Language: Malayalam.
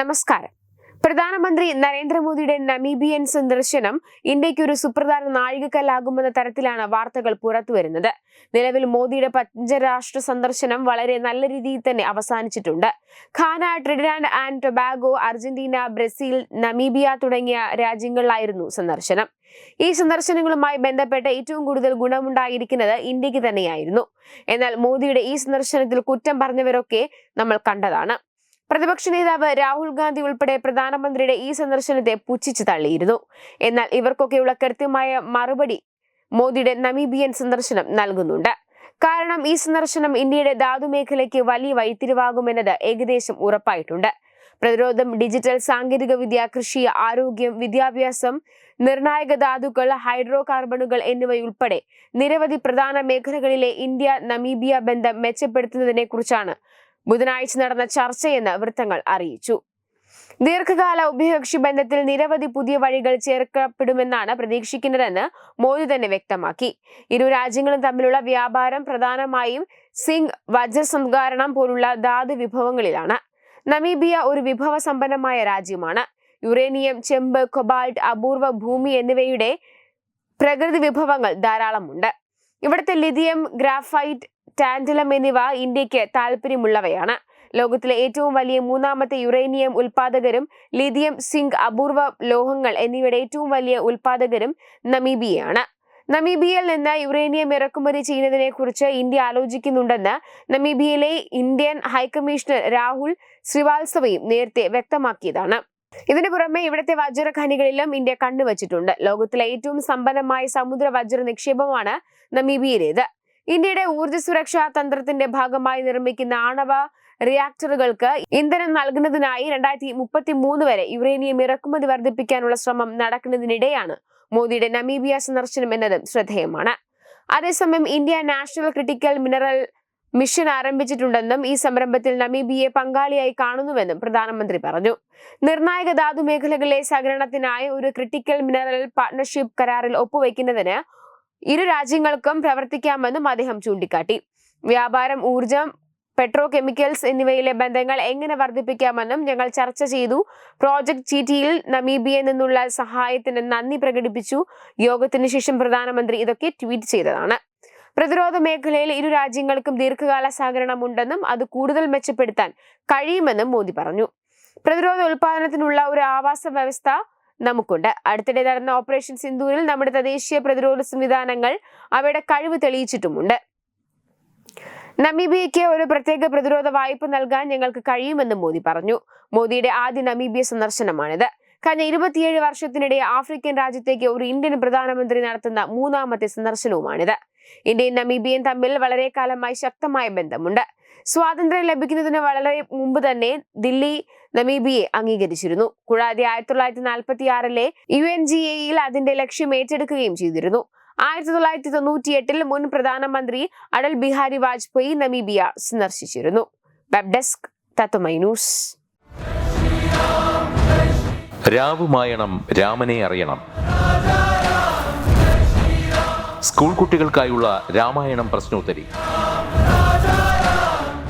നമസ്കാരം. പ്രധാനമന്ത്രി നരേന്ദ്രമോദിയുടെ നമീബിയൻ സന്ദർശനം ഇന്ത്യയ്ക്ക് ഒരു സുപ്രധാന നാഴികക്കല്ലാകുമെന്ന തരത്തിലാണ് വാർത്തകൾ പുറത്തുവരുന്നത്. നിലവിൽ മോദിയുടെ പഞ്ചരാഷ്ട്ര സന്ദർശനം വളരെ നല്ല രീതിയിൽ തന്നെ അവസാനിച്ചിട്ടുണ്ട്. Ghana Trinidad and Tobago Argentina Brazil Namibia തുടങ്ങിയ രാജ്യങ്ങളിലായിരുന്നു സന്ദർശനം. ഈ സന്ദർശനങ്ങളുമായി ബന്ധപ്പെട്ട് ഏറ്റവും കൂടുതൽ ഗുണമുണ്ടായിരിക്കുന്നത് ഇന്ത്യയ്ക്ക് തന്നെയായിരുന്നു. എന്നാൽ മോദിയുടെ ഈ സന്ദർശനത്തിൽ കുറ്റം പറഞ്ഞവരൊക്കെ നമ്മൾ കണ്ടതാണ്. പ്രതിപക്ഷ നേതാവ് രാഹുൽ ഗാന്ധി ഉൾപ്പെടെ പ്രധാനമന്ത്രിയുടെ ഈ സന്ദർശനത്തെ പുച്ഛിച്ചു തള്ളിയിരുന്നു. എന്നാൽ ഇവർക്കൊക്കെയുള്ള കൃത്യമായ മറുപടി മോദിയുടെ നമീബിയൻ സന്ദർശനം നൽകുന്നുണ്ട്. കാരണം ഈ സന്ദർശനം ഇന്ത്യയുടെ ധാതു മേഖലയ്ക്ക് വലിയ വഴിത്തിരിവാകുമെന്നത് ഏകദേശം ഉറപ്പായിട്ടുണ്ട്. പ്രതിരോധം ഡിജിറ്റൽ സാങ്കേതികവിദ്യ കൃഷി ആരോഗ്യം വിദ്യാഭ്യാസം നിർണായക ധാതുക്കൾ ഹൈഡ്രോ കാർബണുകൾ എന്നിവയുൾപ്പെടെ നിരവധി പ്രധാന മേഖലകളിലെ ഇന്ത്യ നമീബിയ ബന്ധം മെച്ചപ്പെടുത്തുന്നതിനെ കുറിച്ചാണ് ബുധനാഴ്ച നടന്ന ചർച്ചയെന്ന് വൃത്തങ്ങൾ അറിയിച്ചു. ദീർഘകാല ഉഭയകക്ഷി ബന്ധത്തിൽ നിരവധി പുതിയ വഴികൾ ചേർക്കപ്പെടുമെന്നാണ് പ്രതീക്ഷിക്കുന്നതെന്ന് മോദി തന്നെ വ്യക്തമാക്കി. ഇരു രാജ്യങ്ങളും തമ്മിലുള്ള വ്യാപാരം പ്രധാനമായും സിംഗ് വജ്രസംസ്കാരണം പോലുള്ള ധാതു വിഭവങ്ങളിലാണ്. നമീബിയ ഒരു വിഭവ സമ്പന്നമായ രാജ്യമാണ്. യുറേനിയം ചെമ്പ് കൊബാൾട്ട് അപൂർവ ഭൂമി എന്നിവയുടെ പ്രകൃതി വിഭവങ്ങൾ ധാരാളമുണ്ട്. ഇവിടുത്തെ ലിഥിയം ഗ്രാഫൈറ്റ് ടാൻഡലം എന്നിവ ഇന്ത്യയ്ക്ക് താല്പര്യമുള്ളവയാണ് ലോകത്തിലെ ഏറ്റവും വലിയ മൂന്നാമത്തെ യുറേനിയം ഉൽപാദകരും ലിഥിയം സിങ്ക് അപൂർവ ലോഹങ്ങൾ എന്നിവയുടെ ഏറ്റവും വലിയ ഉൽപാദകരും നമീബിയയാണ്. നമീബിയയിൽ നിന്ന് യുറേനിയം ഇറക്കുമതി ചെയ്യുന്നതിനെ കുറിച്ച് ഇന്ത്യ ആലോചിക്കുന്നുണ്ടെന്ന് നമീബിയയിലെ ഇന്ത്യൻ ഹൈക്കമ്മീഷണർ രാഹുൽ ശ്രീവാത്സവയും നേരത്തെ വ്യക്തമാക്കിയതാണ്. ഇതിനു പുറമെ ഇവിടുത്തെ വജ്ര ഖനികളിലും ഇന്ത്യ കണ്ണുവച്ചിട്ടുണ്ട്. ലോകത്തിലെ ഏറ്റവും സമ്പന്നമായ സമുദ്ര വജ്ര നിക്ഷേപമാണ് നമീബിയയിലേത്. ഇന്ത്യയുടെ ഊർജ സുരക്ഷാ തന്ത്രത്തിന്റെ ഭാഗമായി നിർമ്മിക്കുന്ന ആണവ റിയാക്ടറുകൾക്ക് ഇന്ധനം നൽകുന്നതിനായി രണ്ടായിരത്തി മുപ്പത്തി മൂന്ന് വരെ യുറേനിയം ഇറക്കുമതി വർദ്ധിപ്പിക്കാനുള്ള ശ്രമം നടക്കുന്നതിനിടെയാണ് മോദിയുടെ നമീബിയ സന്ദർശനം എന്നതും ശ്രദ്ധേയമാണ്. അതേസമയം India national critical mineral mission ആരംഭിച്ചിട്ടുണ്ടെന്നും ഈ സംരംഭത്തിൽ നമീബിയെ പങ്കാളിയായി കാണുന്നുവെന്നും പ്രധാനമന്ത്രി പറഞ്ഞു. നിർണായക ധാതു മേഖലകളിലെ സഹകരണത്തിനായി ഒരു ക്രിട്ടിക്കൽ മിനറൽ പാർട്ണർഷിപ്പ് കരാറിൽ ഒപ്പുവെക്കുന്നതിന് ഇരു രാജ്യങ്ങൾക്കും പ്രവർത്തിക്കാമെന്നും അദ്ദേഹം ചൂണ്ടിക്കാട്ടി. വ്യാപാരം ഊർജം പെട്രോ കെമിക്കൽസ് എന്നിവയിലെ ബന്ധങ്ങൾ എങ്ങനെ വർദ്ധിപ്പിക്കാമെന്നും ഞങ്ങൾ ചർച്ച ചെയ്തു. പ്രോജക്ട് ചീറ്റിയിൽ നമീബിയയിൽ നിന്നുള്ള സഹായത്തിന് നന്ദി പ്രകടിപ്പിച്ചു. യോഗത്തിന് ശേഷം പ്രധാനമന്ത്രി ഇതൊക്കെ ട്വീറ്റ് ചെയ്തതാണ്. പ്രതിരോധ മേഖലയിൽ ഇരു രാജ്യങ്ങൾക്കും ദീർഘകാല സഹകരണമുണ്ടെന്നും അത് കൂടുതൽ മെച്ചപ്പെടുത്താൻ കഴിയുമെന്നും മോദി പറഞ്ഞു. പ്രതിരോധ ഉൽപാദനത്തിനുള്ള ഒരു ആവാസ വ്യവസ്ഥ നമുക്കുണ്ട്. അടുത്തിടെ നടന്ന ഓപ്പറേഷൻ സിന്ദൂരിൽ നമ്മുടെ തദ്ദേശീയ പ്രതിരോധ സംവിധാനങ്ങൾ അവയുടെ കഴിവ് തെളിയിച്ചിട്ടുമുണ്ട്. നമീബിയയ്ക്ക് ഒരു പ്രത്യേക പ്രതിരോധ വായ്പ നൽകാൻ ഞങ്ങൾക്ക് കഴിയുമെന്നും മോദി പറഞ്ഞു. മോദിയുടെ ആദ്യ നമീബിയ സന്ദർശനമാണിത്. കഴിഞ്ഞ ഇരുപത്തിയേഴ് വർഷത്തിനിടെ ആഫ്രിക്കൻ രാജ്യത്തേക്ക് ഒരു ഇന്ത്യൻ പ്രധാനമന്ത്രി നടത്തുന്ന മൂന്നാമത്തെ സന്ദർശനവുമാണിത്. ഇന്ത്യയും നമീബിയയും തമ്മിൽ വളരെ കാലമായി ശക്തമായ ബന്ധമുണ്ട്. സ്വാതന്ത്ര്യം ലഭിക്കുന്നതിന് വളരെ മുമ്പ് തന്നെ ദില്ലി നമീബിയെ അംഗീകരിച്ചിരുന്നു. കൂടാതെ ആയിരത്തി തൊള്ളായിരത്തി നാൽപ്പത്തി ആറിലെ യു എൻ ജി എയിൽ അതിന്റെ ലക്ഷ്യം ഏറ്റെടുക്കുകയും ചെയ്തിരുന്നു. ആയിരത്തി തൊള്ളായിരത്തി തൊണ്ണൂറ്റി എട്ടിൽ മുൻ പ്രധാനമന്ത്രി അടൽ ബിഹാരി വാജ്പേയി നമീബിയ സന്ദർശിച്ചിരുന്നു. Web desk Tatwamayi news. രാവുമായണം രാമനെ അറിയണം. സ്കൂൾ കുട്ടികൾക്കായുള്ള രാമായണം പ്രശ്നോത്തരി.